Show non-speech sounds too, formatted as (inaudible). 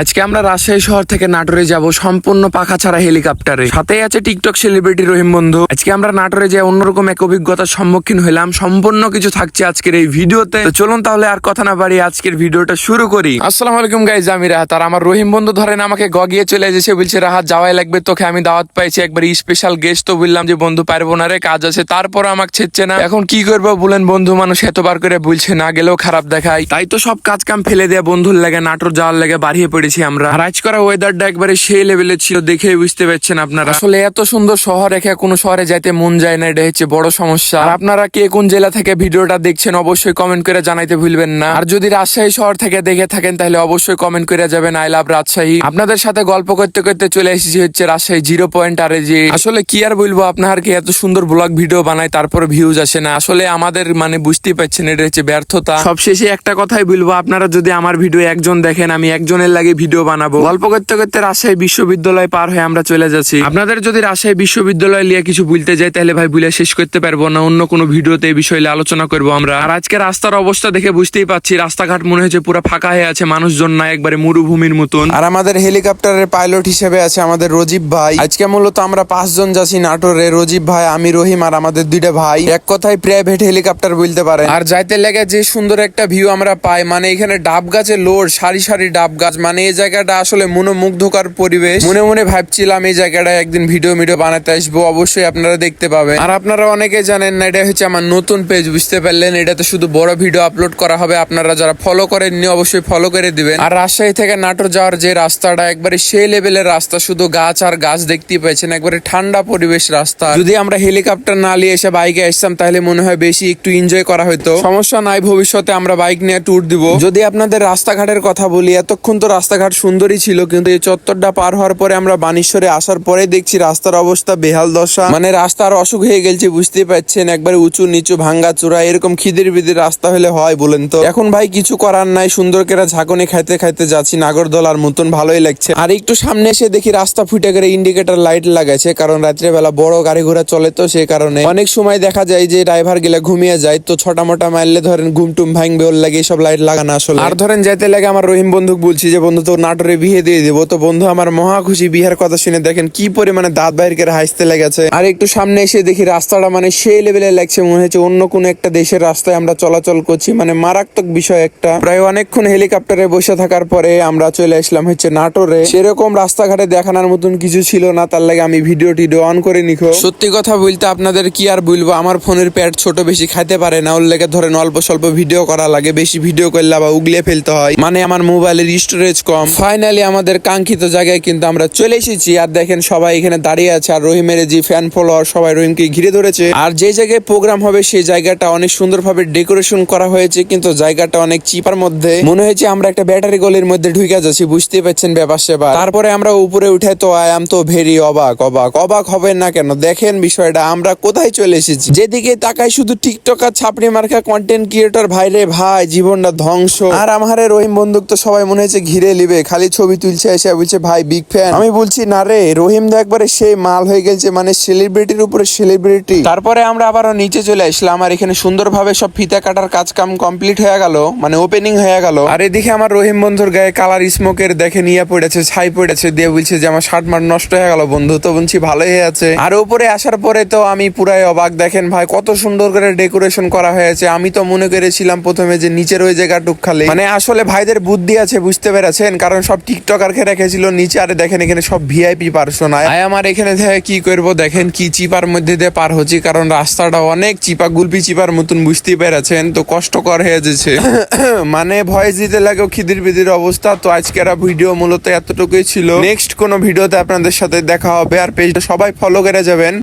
আজকে আমরা রাজশাহী শহর থেকে নাটোরে যাব সম্পূর্ণ পাখা ছাড়া হেলিকপ্টারে। সাথেই আছে টিকটক সেলিব্রিটি রহিম বন্ধু। আজকে আমরা নাটোরে যে অন্যরকম এক অভিজ্ঞতার সম্মুখীন হইলাম। সম্পূর্ণ কিছু থাকছে আজকের এই ভিডিওতে। তো চলুন তাহলে আর কথা না বাড়িয়ে আজকের ভিডিওটা শুরু করি। আসসালামু আলাইকুম গাইজ আমি রাহাত। আর আমার রহিম বন্ধু ধরেন আমাকে গগিয়ে চলে এসেছে। বলছে রাহাত যাওয়াই লাগবে তোকে। আমি দাওয়াত পাইছি একবার স্পেশাল গেস্ট তো বললাম যে বন্ধু পারব না রে কাজ আছে। তারপর আমাকে ছেচ্ছে না। এখন কি করব বলেন বন্ধু মানুষ এতবার করে বলছে না গেলেও খারাপ দেখায়। তাই তো সব কাজ কাম ফেলে দেয়া বন্ধুর লাগে নাটোর যাওয়ার লাগে বাড়িয়ে পড়েছি আমরা। আর আজ করা ওয়েদারটা একবারে সেই লেভেলে ছিল দেখে বুঝতে পারছেন আপনারা। আসলে এত সুন্দর শহর রেখে কোনো শহরে যাইতে মন যায় না, এটা হচ্ছে বড় সমস্যা। আর আপনারা কে কোন জেলা থেকে ভিডিওটা দেখছেন, অবশ্যই কমেন্ট করে জানাইতে ভুলবেন না। আর যদি রাজশাহী শহর থেকে দেখে থাকেন, তাহলে অবশ্যই কমেন্ট করে যাবেন, আই লাভ রাজশাহী। আপনাদের সাথে গল্প করতে করতে চলে এসেছি হচ্ছে রাজশাহী জিরো পয়েন্ট আর যে, আসলে কি আর বলব আপনার কি এত সুন্দর ব্লগ ভিডিও বানায়, তারপর ভিউজ আসে না। আসলে আমাদের মানে বুঝতেই পারছেন, এটা হচ্ছে ব্যর্থতা। সবশেষে একটা কথাই বলব, আপনারা যদি আমার ভিডিও একজন দেখেন, আমি একজনের লাগে ভিডিও বানাবো। গল্প করতে করতে রাজশাহী বিশ্ববিদ্যালয় পার হয়ে আমরা চলে যাচ্ছি। আপনাদের যদি রাজশাহী বিশ্ববিদ্যালয় নিয়ে কিছু বলতে যাই তাহলে ভাই বলে শেষ করতে পারব না। অন্য কোনো ভিডিওতে এই বিষয়ে আলোচনা করব আমরা। আর আজকে রাস্তার অবস্থা দেখে বুঝতেই পাচ্ছি রাস্তাঘাট মনে হচ্ছে পুরো ফাঁকা হয়ে আছে মানুষজন না একবারে মরুভূমির মতন। আর আমাদের হেলিকপ্টারের পাইলট হিসেবে আছে আমাদের রজিব ভাই। আজকে মূলত আমরা পাঁচজন যাচ্ছি নাটোরে। রজিব ভাই আমি রহিম আর আমাদের দুইটা ভাই। এক কথায় প্রাইভেট হেলিকপ্টার বলতে পারে আর যাইতে লেগে যে সুন্দর একটা ভিউ আমরা পাই মানে এখানে ডাব গাছের লোড সারি সারি ডাব গাছ মানে এই জায়গাটা আসলে মনোমুগ্ধকর পরিবেশ। মনে মনে ভাবছিলাম এই জায়গাটায় একদিন ভিডিও ভিডিও বানাতে আসব, অবশ্যই আপনারা দেখতে পাবেন। আর আপনারা অনেকে জানেন না, এটা হচ্ছে আমার নতুন পেজ বুঝতে পারলেন? এটাতে শুধু বড় ভিডিও আপলোড করা হবে, আপনারা যারা ফলো করেননি, অবশ্যই ফলো করে দিবেন। আর রাজশাহী থেকে নাটোর যাওয়ার যে রাস্তাটা, একবারে সেই লেভেলের রাস্তা, শুধু গাছ আর গাছ দেখতেই পাচ্ছেন একবারে ঠান্ডা পরিবেশ রাস্তা। যদি আমরা হেলিকপ্টার না নিয়ে এসে বাইকে আসতাম, তাহলে মনে হয় বেশি একটু এনজয় করা হতো। সমস্যা নাই, ভবিষ্যতে আমরা বাইক নিয়ে ট্যুর দিব। যদি আপনাদের রাস্তাঘাটের কথা বলি, এতক্ষণ তো রাস্তাঘাট সুন্দরই ছিল, কিন্তু এই চত্বরটা পার হওয়ার পরে আমরা বানেশ্বরে আসার পরে দেখছি রাস্তার অবস্থা বেহাল দশা। মানে রাস্তা রাস্তার অসুখ হয়ে গেছে বুঝতেই পারছেন, একবারে উঁচু নিচু ভাঙ্গা চূড়া, এরকম খিদির বিদির রাস্তা হলে হয় বলেন তো। এখন ভাই কিছু করার নাই সুন্দর করে ঝাঁকুনি খাইতে খাইতে যাচ্ছি, নাগরদোলার মতন ভালোই লাগছে। আর একটু সামনে এসে দেখি রাস্তা ফুটে করে ইন্ডিকেটর লাইট লাগাইছে, কারণ রাত্রে বেলা বড় গাড়ি ঘোড়া চলে তো সেই কারণে। অনেক সময় দেখা যায় যে ড্রাইভার গেলে ঘুমিয়ে যায়, তো ছটা মোটা মারলে ধরেন ঘুম টুম ভাঙবে, ওর লাগে সব লাইট লাগানো আসলে। আর ধরেন যাইতে লাগে আমার রহিম বন্ধুক বলছি যে, বন্ধু তো নাটোরে বিয়ে দিয়ে দেবো। তো বন্ধু, আমার মহা খুশি বিহার কথা শুনে দেখেন কি পরিমাণে দাঁত বাইর করে হাসতে লেগেছে। আর একটু সামনে এসে দেখি রাস্তাটা মানে সেই লেভেলে লাগছে, মনে হচ্ছে অন্য কোন একটা দেশের রাস্তায় আমরা চলাচল করছি। মানে মারাত্মক বিষয় একটা। প্রায় অনেকক্ষণ হেলিকপ্টারে বসে থাকার পরে আমরা চলে আসলাম হচ্ছে নাটোরে। সেরকম রাস্তাঘাটে দেখানোর মতন কিছু ছিল না, তার লাগে আমি ভিডিও টিডিও অন করে নিখো। সত্যি কথা বলতে আপনাদের কি আর বলব, আমার ফোনের প্যাড ছোট বেশি খাইতে পারে না। ওর লেগে ধরেন অল্প স্বল্প ভিডিও করা লাগে, বেশি ভিডিও করলে আবার উগলে ফেলতে হয়। মানে আমার মোবাইলের স্টোরেজ কম ফাইনালি আমাদের কাঙ্ক্ষিত জায়গায় কিন্তু আমরা চলে এসেছি। আর দেখেন, সবাই এখানে দাঁড়িয়ে আছে। আর রহিমের যে ফ্যান ফলোয়ার সবাই রহিমকে ঘিরে ধরেছে। আর যে জায়গায় প্রোগ্রাম হবে, সেই জায়গাটা অনেক সুন্দরভাবে ডেকোরেশন করা হয়েছে। কিন্তু জায়গাটা অনেক চিপার মধ্যে। মনে হয়েছে আমরা একটা ব্যাটারি গলির মধ্যে ঢুকে যাচ্ছি। বুঝতে পারছেন ব্যাপার সেবা তারপরে আমরা উপরে উঠে তো আই আম তো ভেরি অবাক অবাক। অবাক হবেন না কেন? দেখেন বিষয়টা, আমরা কোথায় চলে এসেছি? যেদিকে তাকাই শুধু টিকটক আর ছাপড়ি মার্কা কন্টেন্ট ক্রিয়েটর ভাই রে ভাই, জীবনটা ধ্বংস। আর আমার রহিম বন্দুক তো সবাই মনে হয়েছে ঘিরে লিবে খালি ছবি তুলছে, এসে বলছে, ভাই বিগ ফ্যান আমি বলছি, না রে, রহিম দা একবারে সেই মাল হয়ে গেছে মানে সেলিব্রিটির উপরে সেলিব্রিটি তারপরে আমরা আবারও নিচে চলে আসলাম, আর এখানে সুন্দরভাবে সব ফিতা কাটার কাজ কাম কমপ্লিট হয়ে গেল মানে ওপেনিং হয়ে গেল। আর এদিকে আমার রহিম বন্ধুর গায়ে কালার স্মোকের দেখে নিয়ে পড়েছে, ছাই পড়েছে, দিয়ে বলছে যে, আমার শার্ট মার্ট নষ্ট হয়ে গেল বন্ধু, তো বলছি ভালোই হয়ে আছে। আর উপরে আসার পরে তো আমি পুরাই অবাক, দেখেন ভাই, কত সুন্দর করে ডেকোরেশন করা হয়েছে। আমি তো মনে করেছিলাম প্রথমে যে, নিচের ওই জায়গাটুক খালি। মানে আসলে ভাইদের বুদ্ধি আছে, বুঝতে পেরেছেন কারণ সব টিকটকার কে রেখেছিল নিচে, আরে দেখেন এখানে সব ভিআইপি পার্সন আয় আমার এখানে থেকে কি করব? দেখেন কি চিপার মধ্যে দিয়ে পার হচ্ছি, কারণ রাস্তাটা অনেক চিপা, গুলপি চিপার মতন, বুঝতেই পেরেছেন? তো কষ্টকর হয়ে যাচ্ছে। (coughs) মানে ভয়েস দিতে লাগে খিদির বিদির অবস্থা, তো আজকের ভিডিও মূলত এতটুকুই ছিল। নেক্সট কোনো ভিডিওতে আপনাদের সাথে দেখা হবে, আর পেজটা সবাই ফলো করে যাবেন।